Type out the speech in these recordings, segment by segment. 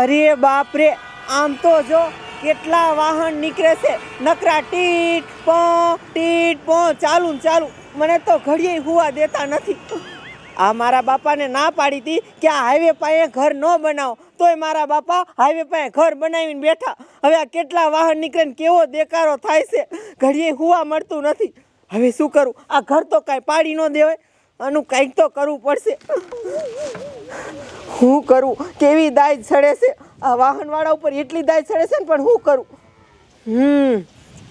અરે બાપરે, આમ તો જો કેટલા વાહન નીકળે છે. નકરા ટીટ પો ટીટ પો ચાલુ ચાલુ મને તો ઘડીએ હુવા દેતા નથી. આ મારા બાપાને ના પાડી હતી કે આ હાઈવે પાસે ઘર ન બનાવો. તોય મારા બાપા હાઈવે પાસે ઘર બનાવીને બેઠા. હવે આ કેટલા વાહન નીકળે ને કેવો દેકારો થાય છે. ઘડીએ હુવા મળતું નથી. હવે શું કરું? આ ઘર તો કાંઈ પાડી ન દેવાય. આનું કંઈક તો કરવું પડશે. હું કરું? કેવી દાજ ચડે છે? આ વાહનવાળા ઉપર એટલી દાજ ચડે છે ને પણ હું કરું? હમ,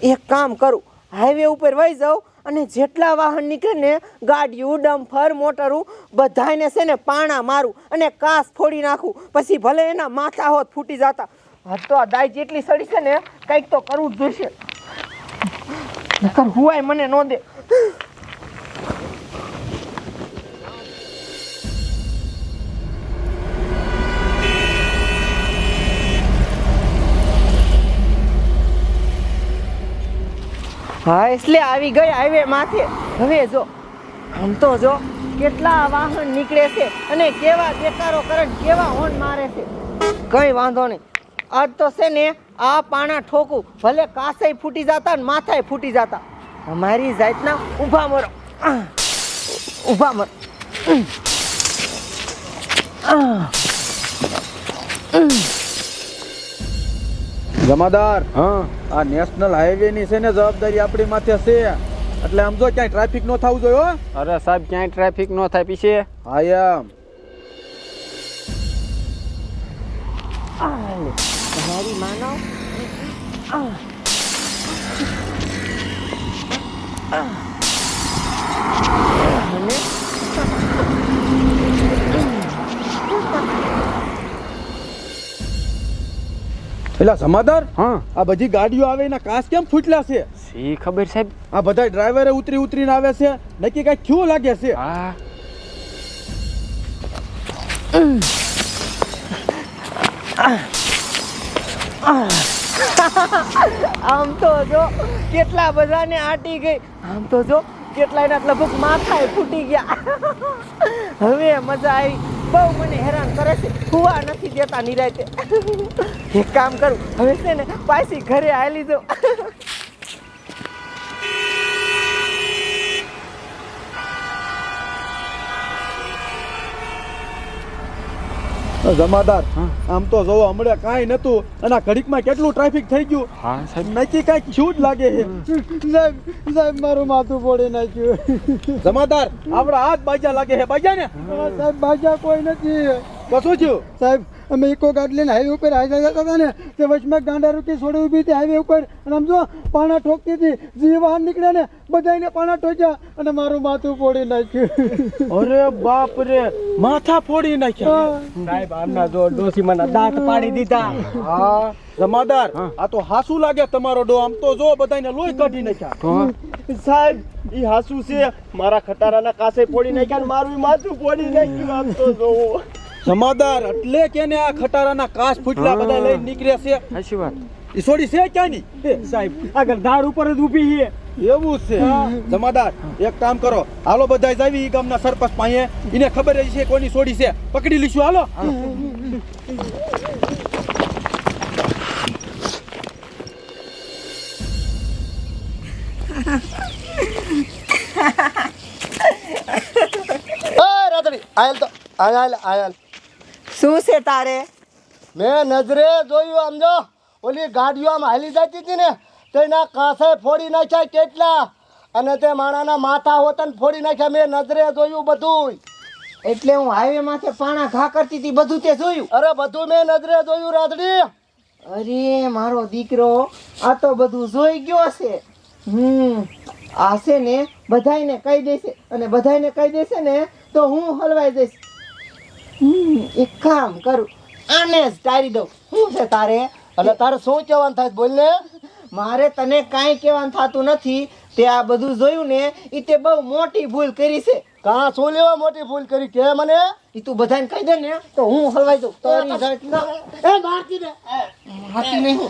એક કામ કરું. હાઈવે ઉપર વહી જાઉં અને જેટલા વાહન નીકળે ને ગાડીયું, ડમ્ફર, મોટરું બધાને છે ને પાણા મારું અને કાસ ફોડી નાખું. પછી ભલે એના માથા હોત ફૂટી જતા. હા તો આ દાય જેટલી સડી છે ને, કંઈક તો કરવું જ જોઈશે. નકર હુવાય મને ન દે. હા, એટલે આવી ગઈ હાઈવે માથે. હવે જો, આમ તો જો, કેટલા વાહન નીકળે છે અને કેવા દેકારો કરે, કેવા હોર્ન મારે છે. કઈ વાંધો નહીં. આજ તો છે ને, આ પાણા ઠોકું, ભલે કાસે ફૂટી જતા ને માથાય ફૂટી જતા. અમારી જાતના ઊભા મરો. ઊભા મરો. જમાદાર હા. આ નેશનલ હાઈવે ની છે ને જવાબદારી આપણી માથે છે. એટલે આમ જો ક્યાંય ટ્રાફિક નો થવું જોઈએ અરે સાહેબ ક્યાંય ટ્રાફિક નો થાય પીછે. હા એમ. તમારી માનવ એટલે સમાધાર હા. આ બધી ગાડીઓ આવે એના કાચ કેમ ફૂટલા છે? સી ખબર સાહેબ? આ બધા ડ્રાઈવરે ઉતરી ઉતરીને આવે છે. નક્કી કઈ થયું લાગે છે? હા. આમ તો જો કેટલા બધાને આટી ગઈ. આમ તો જો કેટલાયના લગભગ માથાએ ફૂટી ગયા. હવે મજા આવી. બહુ મને હેરાન કરે છે. હુવા નથી દેતા નિરાતે એક કામ કરું. હવે છે ને પાછી ઘરે આવી જાઉં જમાદાર આમ તો જોવો હમણાં કાંઈ નતું અને આ ઘડીકમાં કેટલું ટ્રાફિક થઈ ગયું? હા સાહેબ. નક્કી કાંઈક શું જ લાગે છે? સાહેબ સાહેબ મારું માથું ફોડી નાખ્યું. જમાદાર આપણા હાથ બાજા લાગે છે. બાજા ને? સાહેબ બાજા કોઈ નથી. કશું થયું? સાહેબ અમે ઇકો ગાડી લઈને હાઈવે ઉપર હાઈવે જતા હતા ને તે વચમાં ગાંડા રૂકી છોડી ઊભી હતી હાઈવે ઉપર. અને આમ જો પાણા ઠોકતી હતી જે વાહન નીકળ્યા ને બધાને પાણા ઠોક્યા અને મારું માથું ફોડી નાખ્યું. અરે બાપ રે માથા ફોડી નાખ્યા. સાહેબ આમના જો ડોસી મને દાંત પાડી દીધા. હા. જમાદાર આ તો હાસુ લાગે તમારો ડો. આમ તો જો બધાને લોહી કાઢી નાખ્યા. સાહેબ ઈ હાસુ છે મારા ખટારાના કાસે ફોડી નાખ્યા અને મારું માથું ફોડી નાખ્યું. આમ તો જોવો. જમાદાર એટલે કે ને આ ખટારાના કાચ ફૂટલા બધા લઈને નીકળ્યા છે. સાચી વાત. ઈ સોડી છે ક્યાં ની સાહેબ આગળ ધાર ઉપર જ ઊભી છે એવું છે? જમાદાર એક કામ કરો. હાલો બધા જાવી ઈ ગામના સરપંચ પાસે. એને ખબર જ છે કોની સોડી છે. પકડી લઈશું હાલો. આયલ તો આયલ આયલ. શું છે તારે? મેં નજરે જોયું આમ જો ઓલી ગાડીઓ આમ હાલી જતી હતી ને તેના કાંસે ફોડી નાખ્યા કેટલા? અને તે માણાના માથા હોતન ફોડી નાખ્યા મેં નજરે જોયું બધું એટલે હું હાઈવે માંથી પાણા ઘા કરતી હતી બધું તે જોયું? અરે બધું મેં નજરે જોયું રાતડી અરે મારો દીકરો આ તો બધું જોઈ ગયો છે. હમ આ છે ને બધાયને કહી દેશે. અને બધાયને કહી દેશે ને તો હું હલવાઈ જઈશ. હમ એક કામ કરું. આને જ ટાળી દઉં. શું છે તારે? એટલે તારે શું કહેવાનું થાય બોલ ને? મારે તને કાંઈ કહેવાનું થતું નથી. તે આ બધું જોયું ને એ તે બહુ મોટી ભૂલ કરી છે. કાં શું લેવા મોટી ભૂલ કરી? કે મને? એ તું બધાને કહી દે ને તો હું હલવાઈ દઉં તારી એ મારતી દે. મારતી નહીં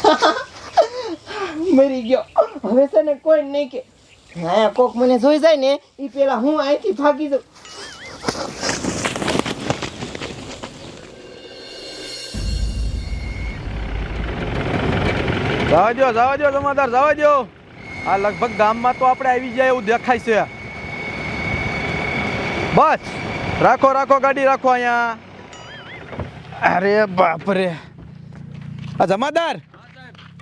મરી ગયો. હવે છે ને કોઈ નહીં કે હા, કોક મને જોઈ જાય ને એ પેલા હું અહીંથી ભાગી દઉં જવા દો જવા દો જમાદાર, જવા દો આ લગભગ ગામમાં તો આપણે આવી જાય એવું દેખાય છે. બસ, રાખો રાખો, ગાડી રાખો અહીંયા. અરે બાપરે. આ જમાદાર,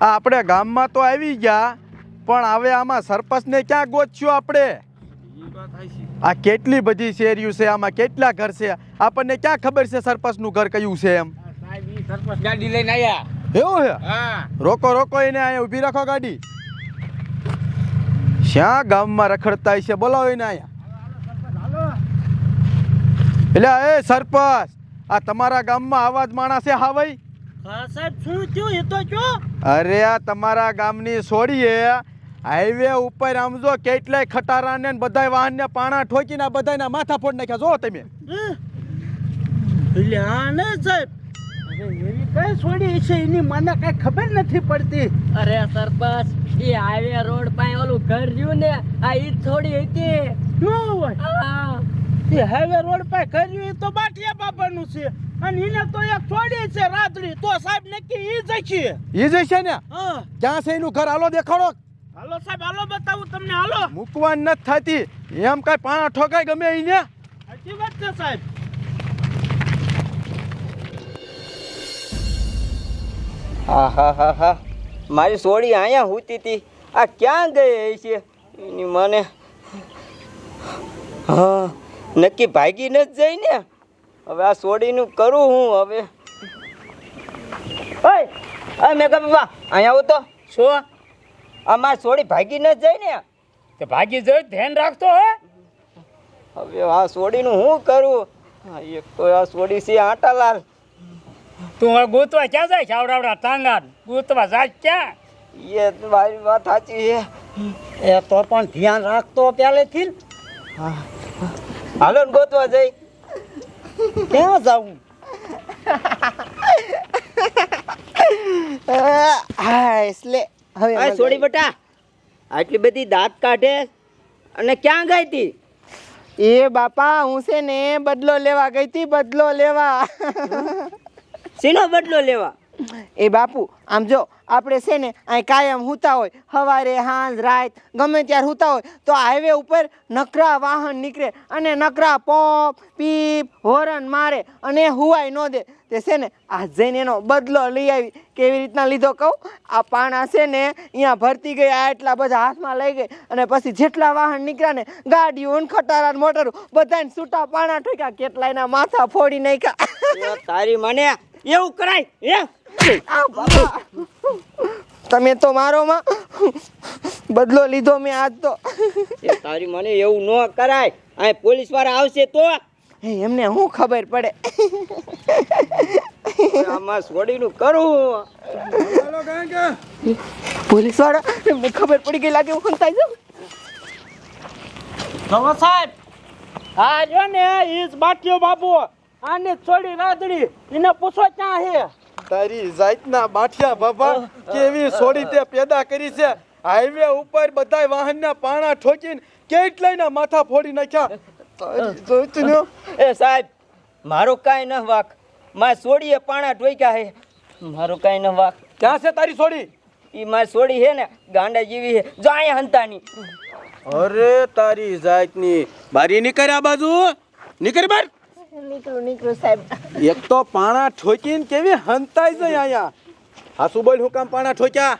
આ આપણે ગામમાં તો આવી ગયા. પણ હવે આમાં સરપંચને ક્યાં ગોતશું આપણે? આ કેટલી બધી શેરીઓ છે આમાં કેટલા ઘર છે? આપણને ક્યાં ખબર છે સરપંચનું ઘર કયું છે એમ? સરપંચ ગાડી લઈને આવ્યા એવું છે? રોકો રોકો એને અહીંયા ઊભી રાખો ગાડી. શ્યાં ગામમાં રખડતા છે? બોલાવો એને અહીંયા. એટલે એ સરપંચ આ તમારા ગામમાં આવા જ માણસ છે? હા ભાઈ. સાહેબ શું થયું? એ તો જો. અરે આ તમારા ગામની છોડીએ હાઈવે ઉપર આમ જો કેટલાય ખટારાને ને બધાય વાહનને પાણા ઠોકીને આ બધાયના માથા ફોડ નાખ્યા. જો તમે. એટલે હા ને સાહેબ અરે એવી કઈ છોડી છે? એની મને કઈ ખબર નથી પડતી. અરે સરપંચ એ હાઈવે રોડ પાસે ઓલું ઘર રહ્યું ને આ ઈ છોડી થોડી હતી. શું હોય? એ હાઈવે રોડ પાસે કર્યું એ તો બાટિયા બાબાનું છે. અને એને તો એક છોડી છે રાત્રી. તો સાહેબ નક્કી ઈ જ છે. ઈ જ છે ને? હા. ક્યાં છે એનું ઘર? હાલો દેખાડો. હાલો સાહેબ હાલો બતાવું તમને હાલો. મૂકવાન નથી થતી. એમ કાંઈ પાણા ઠોકાય ગમે અહીંયા સાચી વાત છે સાહેબ. હા હા હા હા. મારી સોડી અહીંયા હોતી હતી. આ ક્યાં ગઈ છે? એની મને હા નક્કી ભાગી ન જ જઈ ને? હવે આ સોડીનું કરું હું હવે? ઓય મેઘા બાબા અહીંયા આવો તો. શું? આ મારી સોડી ભાગી ન જાય ને. તે ભાગી જાય ધ્યાન રાખતો હે. હવે આ સોડીનું હું કરું? હા, એક તો આ સોડી છે આટાલાલ. તું હવે ગોતવા ક્યાં જાય છાવડાવડા તાંગા ગોતવા જાય ક્યાં? એ તો મારી વાત સાચી છે. એ તો પણ ધ્યાન રાખતો પહેલેથી જ. હાલો ને ગોતવા જઈ. ક્યાં જાવું હા એટલે હવે આ બટા. આટલી બધી દાંત કાઢે અને ક્યાં ગઈ તી? એ બાપા હું છે ને બદલો લેવા ગઈ હતી બદલો લેવા. શીનો બદલો લેવા? એ બાપુ આમ જો આપણે છે ને અહીં કાયમ હુતા હોય સવારે હાંજ રાત ગમે ત્યારે હુતા હોય તો હાઈવે ઉપર નકરા વાહન નીકળે અને નકરા પોપ પીપ હોરન મારે અને હુવાય ન દે. તે છે ને આ જઈને એનો બદલો લઈ આવી. કેવી રીતના લીધો કહું? આ પાણા છે ને અહીંયા ભરતી ગયા આ એટલા બધા હાથમાં લઈ ગઈ. અને પછી જેટલા વાહન નીકળ્યા ને ગાડીઓ ખટારા મોટરો બધાને છૂટા પાણા ઠોક્યા કેટલાયના માથા ફોડી નાખ્યા. એ તારી મને એવું કરાય બાબા. તમે તો મારો માં બદલો લીધો મેં આજ તો. એ તારી મને એવું ન કરાય. આ પોલીસવાળા આવશે તો એમને શું ખબર પડે? આમાં સોડીનું કરું. પોલીસવાળા એમને ખબર પડી ગઈ લાગે હું થાય જાઉં. સાહેબ હા જો ને ઈજ બાટીઓ બાબુ. આને છોડી રાદડી એને પૂછો ક્યાં હે? તારી જાતના બાઠિયા બાબા કેવી છોડી તે પેદા કરી છે? હાઈવે ઉપર બધાય વાહનના પાણા ઠોકીને કેટલાયના માથા ફોડી નાખ્યા? એ સાહેબ મારો કાંઈ ન વાક. માં સોડીએ પાણા ઢોક્યા હે મારો કાંઈ ન વાક. ક્યાં છે તારી છોડી ઈ મારી સોડી હે ને ગાંડા જેવી હે જો અહીંયા હંતાની. અરે તારી જાતની. બારી નીકળ આ બાજુ? નીકળ બાર. નીકળું નીકળું સાહેબ. એક તો પાણા ઠોકીને કેવી હંતાઈ જાય અહીંયા. હાસુ બોલ હું કામ પાણા ઠોક્યા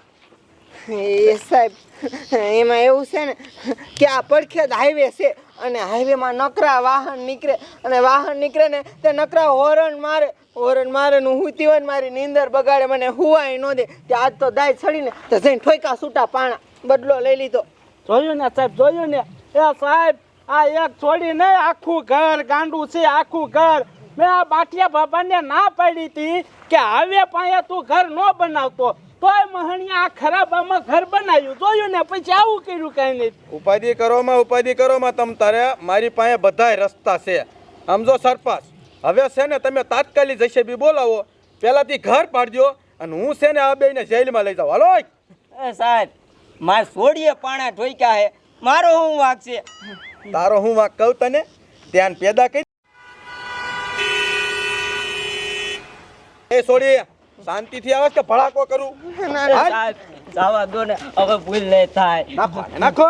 એ સાહેબ એમાં એવું છે ને કે આ પડખે હાઈવે છે. અને હાઈવેમાં નકરા વાહન નીકળે, અને વાહન નીકળે ને તે નકરા હોરન મારે હોરન મારે નું હું હોય મારી નીંદર બગાડે, મને હુવાય ન દે. તે આજ તો દાય છડીને તો જઈને ઠોકા છૂટા પાણા બદલો લઈ લીધો. જોયું ને સાહેબ, જોયું ને? એ સાહેબ, આ એક છોડી ને આખું ઘર ગાંડું છે, આખું ઘર. મેં આ બાટિયા બાબાને ના પાડી હતી કે હવે પાસે તું ઘર ન બનાવતો. તોય મહણી આ ખરાબ આમાં ઘર બનાવ્યું. જોયું ને પછી આવું કર્યું કઈ નહીં. ઉપાધિ કરોમાં ઉપાધિ કરોમાં તમ તારે મારી પાસે બધાય રસ્તા છે. સમજો સરપાસ હવે છે ને તમે તાત્કાલિક જશે બી બોલાવો પહેલાથી ઘર પાડજો અને હું છે ને આ બેને જેલમાં લઈ જાઉં. હાલો એ સાહેબ મારે છોડીએ પાણા ઠોક્યા હે. મારો શું વાક છે? તારો હું વાંક કહું તને? ધ્યાન પેદા કરી. એ છોડી શાંતિથી આવે કે ભડાકો કરું. જવા દો ને હવે ભૂલ નહીં થાય. નાખો નાખો.